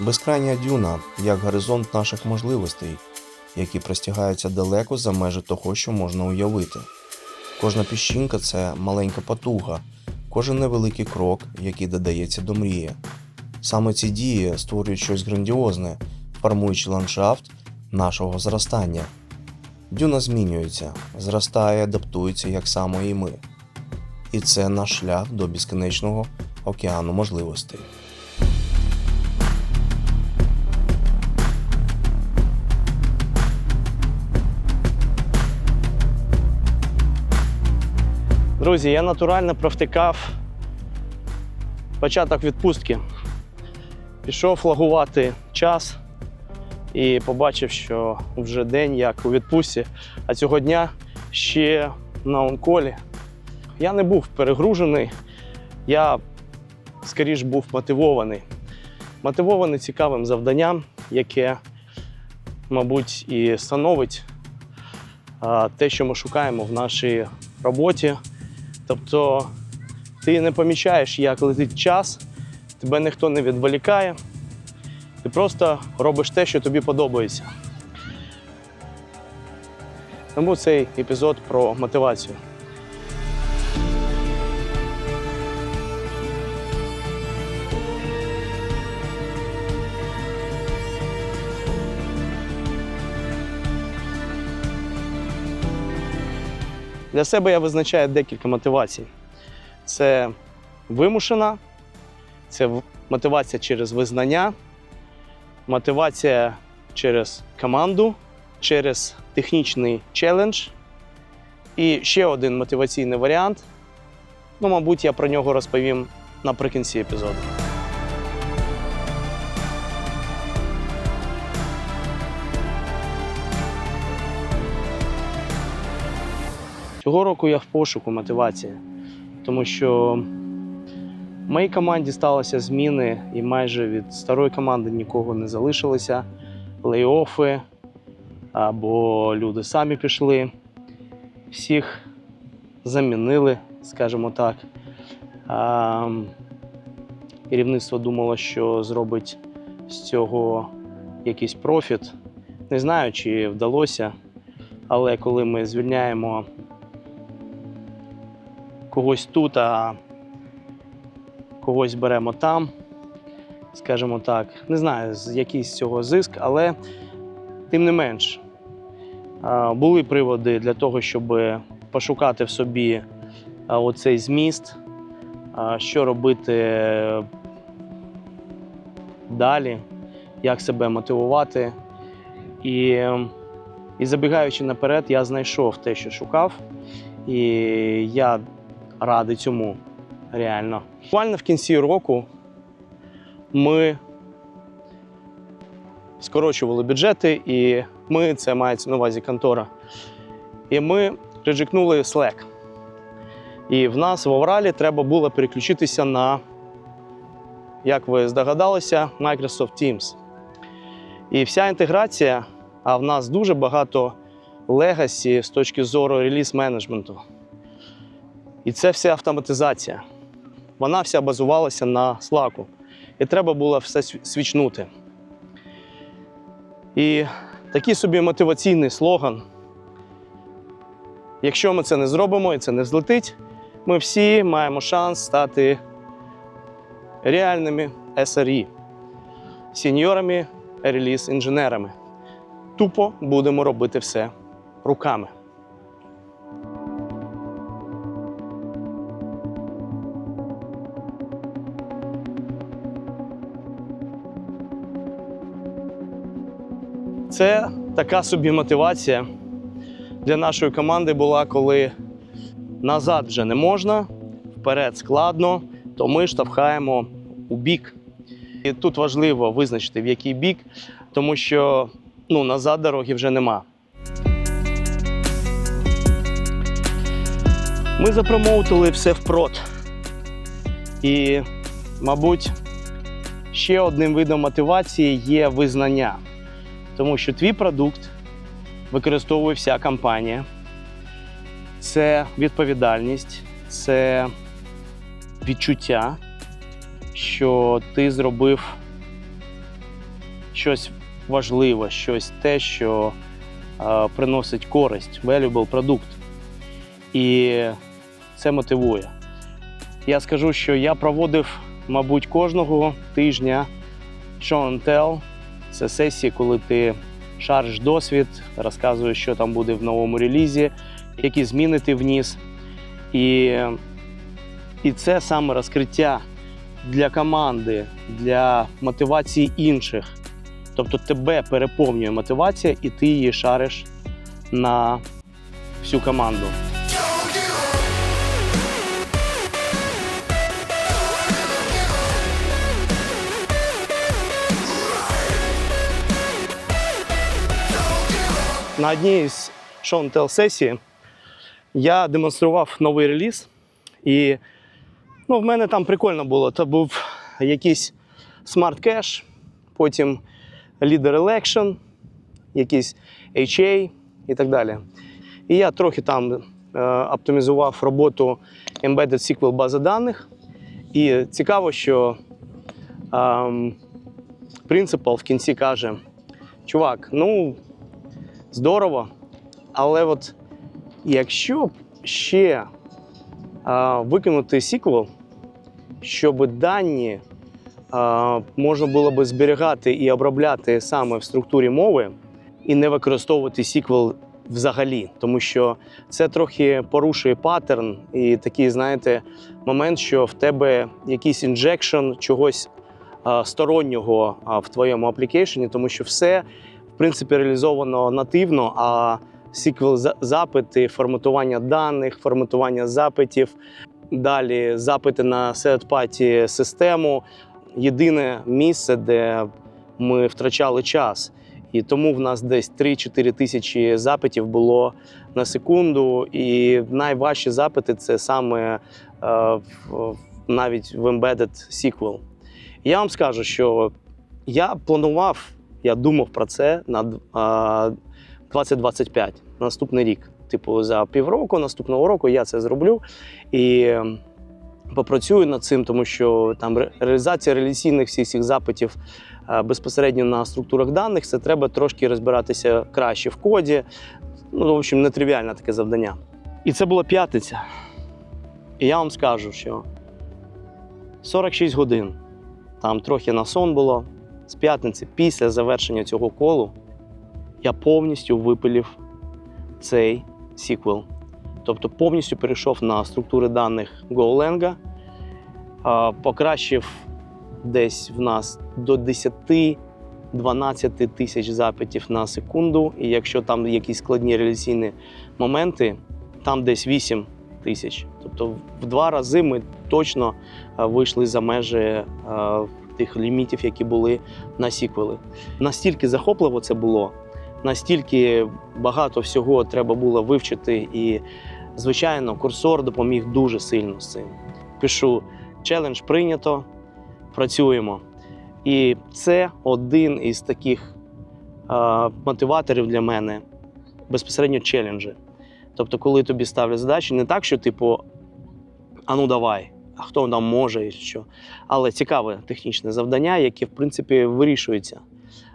Безкрайня дюна як горизонт наших можливостей, які простягаються далеко за межі того, що можна уявити. Кожна піщинка це маленька потуга, кожен невеликий крок, який додається до мрії. Саме ці дії створюють щось грандіозне, формуючи ландшафт нашого зростання. Дюна змінюється, зростає, адаптується як само і ми. І це наш шлях до безкінечного океану можливостей. Друзі, я натурально провтикав початок відпустки. Пішов флагувати час і побачив, що вже день як у відпустці, а цього дня ще на онколі. Я не був перегружений, я скоріш був мотивований. Мотивований цікавим завданням, яке, мабуть, і становить те, що ми шукаємо в нашій роботі. Тобто ти не помічаєш, як летить час, тебе ніхто не відволікає. Ти просто робиш те, що тобі подобається. Тому цей епізод про мотивацію. Для себе я визначаю декілька мотивацій. Це вимушена, це мотивація через визнання, мотивація через команду, через технічний челендж. І ще один мотиваційний варіант. Ну, мабуть, я про нього розповім наприкінці епізоду. Цього року я в пошуку мотивації, тому що в моїй команді сталися зміни, і майже від старої команди нікого не залишилося. Плей-офи або люди самі пішли. Всіх замінили, скажімо так. Керівництво думало, що зробить з цього якийсь профіт. Не знаю, чи вдалося, але коли ми звільняємо когось тут, а когось беремо там, скажімо так. Не знаю, який з цього зиск, але тим не менш, були приводи для того, щоб пошукати в собі оцей зміст, що робити далі, як себе мотивувати. І, і забігаючи наперед, я знайшов те, що шукав. І я радий цьому реально. Буквально в кінці року ми скорочували бюджети, і ми, це мається на увазі контора. І ми реджикнули Slack. І в нас в Авралі треба було переключитися на, як ви здогадалися, Microsoft Teams. І вся інтеграція, а в нас дуже багато легасі з точки зору реліз менеджменту. І це вся автоматизація. Вона вся базувалася на Slack. І треба було все свічнути. І такий собі мотиваційний слоган. Якщо ми це не зробимо і це не злетить, ми всі маємо шанс стати реальними SRE, сеньорами, реліз інженерами. Тупо будемо робити все руками. Це така собі мотивація для нашої команди була, коли назад вже не можна, вперед складно, то ми штовхаємо у бік. І тут важливо визначити, в який бік, тому що ну, назад дороги вже нема. Ми запромоутили все впрод. І, мабуть, ще одним видом мотивації є визнання. Тому що твій продукт використовує вся компанія. Це відповідальність, це відчуття, що ти зробив щось важливе, щось те, що е, приносить користь, valuable продукт. І це мотивує. Я скажу, що я проводив, мабуть, кожного тижня show and tell. Це сесії, коли ти шариш досвід, розказуєш, що там буде в новому релізі, які зміни ти вніс. І, і це саме розкриття для команди, для мотивації інших. Тобто тебе переповнює мотивація, і ти її шариш на всю команду. На одній з show and tell сесії я демонстрував новий реліз, і ну, в мене там прикольно було. Це був якийсь Smart Cache, потім Leader Election, якийсь HA і так далі. І я трохи там е, оптимізував роботу Embedded SQL бази даних. І цікаво, що принципал в кінці каже: чувак, ну здорово, але от якщо б ще а, викинути SQL, щоб дані а, можна було би зберігати і обробляти саме в структурі мови, і не використовувати SQL взагалі, тому що це трохи порушує паттерн і такий, знаєте, момент, що в тебе якийсь інжекшн чогось а, стороннього а, в твоєму аплікейшені, тому що все принципі реалізовано нативно, а sql запити, форматування даних, форматування запитів, далі запити на third-party систему. Єдине місце, де ми втрачали час. І тому в нас десь 3-4 тисячі запитів було на секунду. І найважчі запити це саме е, навіть в Embedded SQL. Я вам скажу, що я планував, я думав про це на е, 2025, на наступний рік. Типу, за півроку, наступного року я це зроблю і ем, попрацюю над цим, тому що там реалізація реляційних всіх цих запитів е, безпосередньо на структурах даних, це треба трошки розбиратися краще в коді. Ну, в общем, нетривіальне таке завдання. І це була п'ятниця. І я вам скажу, що 46 годин там трохи на сон було. З п'ятниці, після завершення цього колу, я повністю випилив цей сіквел. Тобто повністю перейшов на структури даних GoLang, покращив десь в нас до 10-12 тисяч запитів на секунду. І якщо там якісь складні реляційні моменти, там десь 8 тисяч. Тобто в два рази ми точно вийшли за межі тих лімітів, які були на сіквели. Настільки захопливо це було, настільки багато всього треба було вивчити, і, звичайно, курсор допоміг дуже сильно з цим. Пишу челендж прийнято, працюємо. І це один із таких а, мотиваторів для мене безпосередньо челенджі. Тобто, коли тобі ставлять задачі, не так, що типу, а ну давай, а хто нам може і що. Але цікаве технічне завдання, яке, в принципі, вирішується.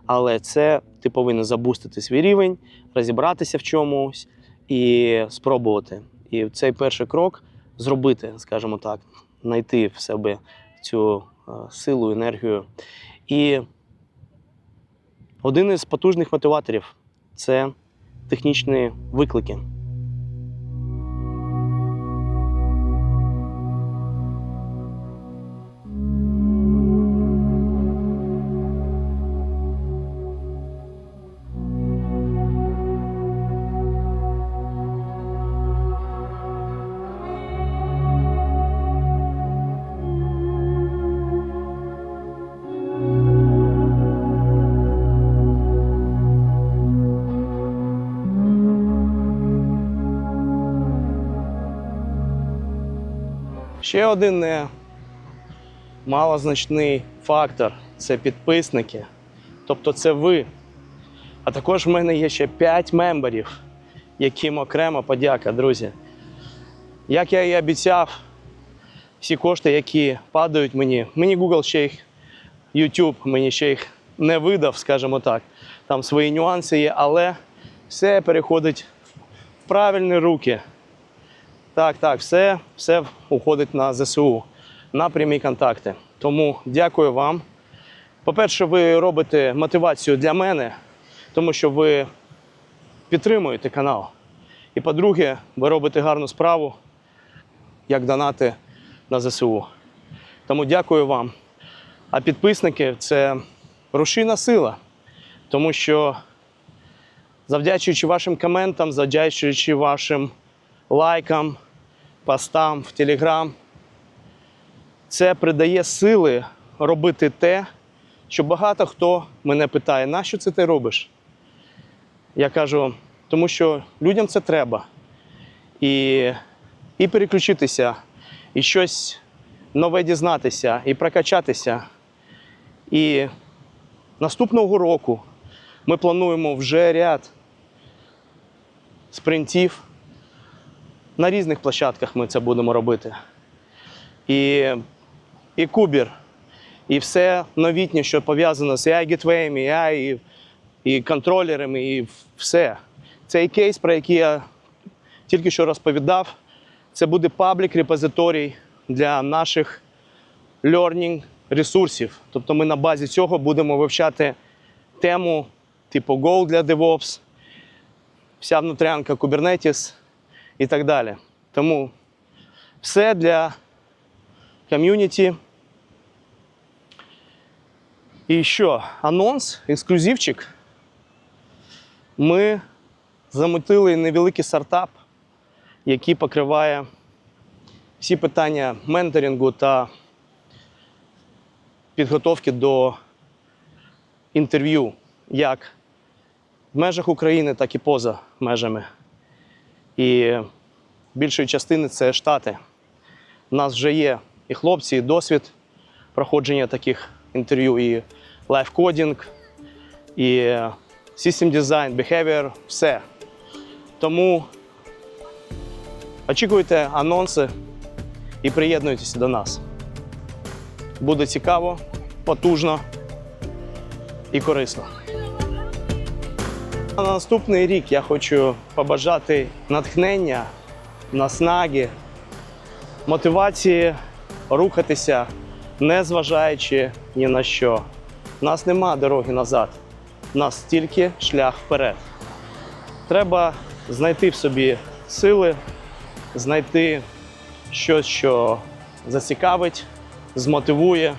Але це ти повинен забустити свій рівень, розібратися в чомусь і спробувати. І цей перший крок зробити, скажімо так, знайти в себе цю е, силу, енергію. І один із потужних мотиваторів це технічні виклики. Ще один не малозначний фактор це підписники. Тобто це ви. А також в мене є ще 5 мемберів, яким окрема подяка, друзі. Як я і обіцяв, всі кошти, які падають мені, мені Google ще їх, YouTube мені ще їх не видав, скажімо так. Там свої нюанси є, але все переходить в правильні руки. Так, так, все, все уходить на ЗСУ, на прямі контакти. Тому дякую вам. По-перше, ви робите мотивацію для мене, тому що ви підтримуєте канал. І по-друге, ви робите гарну справу, як донати на ЗСУ. Тому дякую вам. А підписники це рушійна сила, тому що завдячуючи вашим коментам, завдячуючи вашим лайкам, постам в Телеграм, це придає сили робити те, що багато хто мене питає, нащо це ти робиш? Я кажу, тому що людям це треба. І, і переключитися, і щось нове дізнатися, і прокачатися. І наступного року ми плануємо вже ряд спринтів. На різних площадках ми це будемо робити. І, і кубір, і все новітнє, що пов'язано з AI Gateway, AI, і, і контролерами, і все. Цей кейс, про який я тільки що розповідав, це буде паблік репозиторій для наших learning ресурсів. Тобто ми на базі цього будемо вивчати тему типу Go для DevOps, вся внутрянка Kubernetes і так далі. Тому все для ком'юніті. І що? Анонс, ексклюзивчик. Ми замутили невеликий стартап, який покриває всі питання менторингу та підготовки до інтерв'ю як в межах України, так і поза межами. І більшої частини це Штати. У нас вже є і хлопці, і досвід проходження таких інтерв'ю, і лайфкодінг, і system design, behavior, все. Тому очікуйте анонси і приєднуйтесь до нас. Буде цікаво, потужно і корисно. На наступний рік я хочу побажати натхнення, наснаги, мотивації рухатися, не зважаючи ні на що. У нас нема дороги назад, у нас тільки шлях вперед. Треба знайти в собі сили, знайти щось, що зацікавить, змотивує,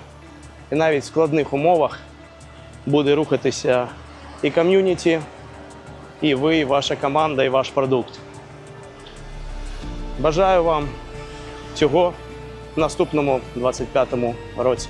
і навіть в складних умовах буде рухатися і ком'юніті, і ви, і ваша команда, і ваш продукт. Бажаю вам цього в наступному 25-му році.